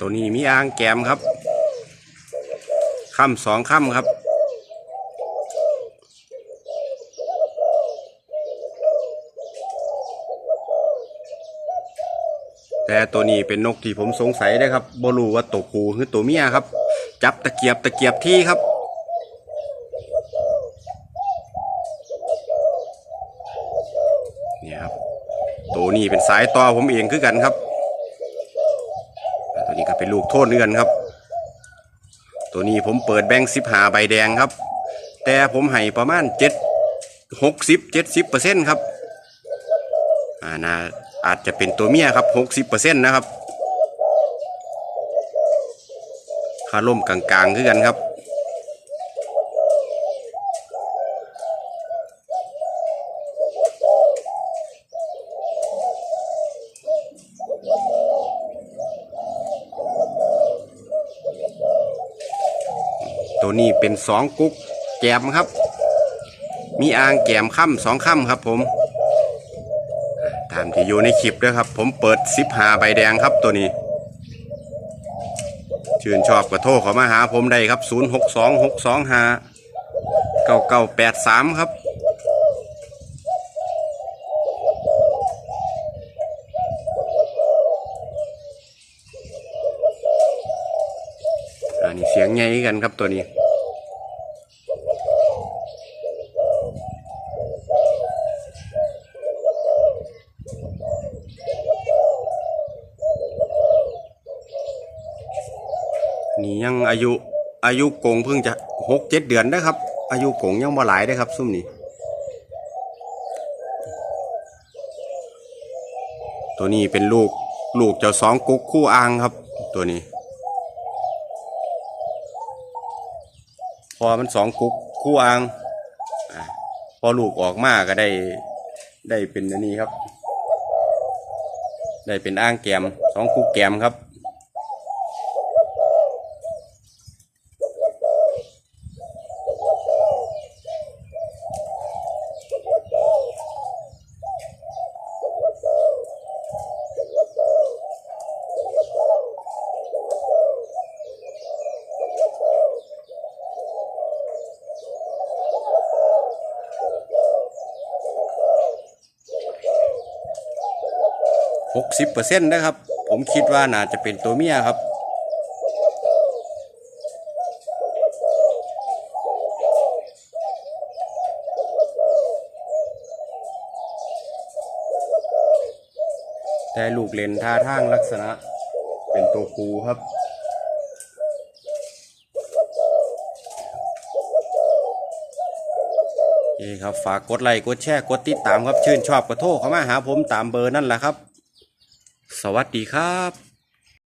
ตัวนี้มีอ่างแกมครับค่ำสองค่ำครับ แต่ตัวนี้เป็นนกที่ผมสงสัยนะครับบรูว่าตัวผู้หรือตัวเมียครับ จับตะเกียบตะเกียบที่ครับนี่ครับตัวนี้เป็นสายต่อผมเองคือกันครับ ตัวนี้ก็เป็นลูกโทษเงินครับ ตัวนี้ผมเปิดแบงค์สิบหาใบแดงครับ แต่ผมให้ประมาณเจ็ดหกสิบเจ็ดสิบเปอร์เซ็นต์ครับอ่าน่าอาจจะเป็นตัวเมียครับหกสิบเปอร์เซ็นต์นะครับคาร่มกลางๆคือกันครับ ตัวนี้เป็นสองกุ๊กแกมครับ มีอ่างแกมค่ำสองค่ำครับ ผมตามที่อยู่ในคลิปด้วยครับ ผมเปิดซิปหาใบแดงครับตัวนี้ ชื่นชอบก็โทรเข้ามาหาผมได้ครับ 0 6 2 6 2 5 9 9 8 3 ครับอันนี้เสียงใหญ่กันครับตัวนี้ นี่ยังอายุอายุกงเพิ่งจะหกเจ็ดเดือนนะครับ อายุกงยังบ่หลายได้ครับ ซุ่มนี้ ตัวนี้เป็นลูกลูกเจ้าสองกุ๊กคู่อ่างครับ ตัวนี้ พอมันสองกุ๊กคู่อ่างอพอลูกออกมาก็ได้ได้เป็นอันนี้ครับ ได้เป็นอ่างแกมสองกุ๊กแกมครับ หกสิบเอร์เซนนะครับ ผมคิดว่าน่าจะเป็นตัวเมียครับแต่ลูกเลนท่าทางลักษณะเป็นตัวครูครับนี่ครับ ฝากกดไลค์กดแชร์ กดติดตามครับ ชื่นชอบก็โทรเข้ามาหาผมตามเบอร์นั่นแหละครับ วัสดีครับ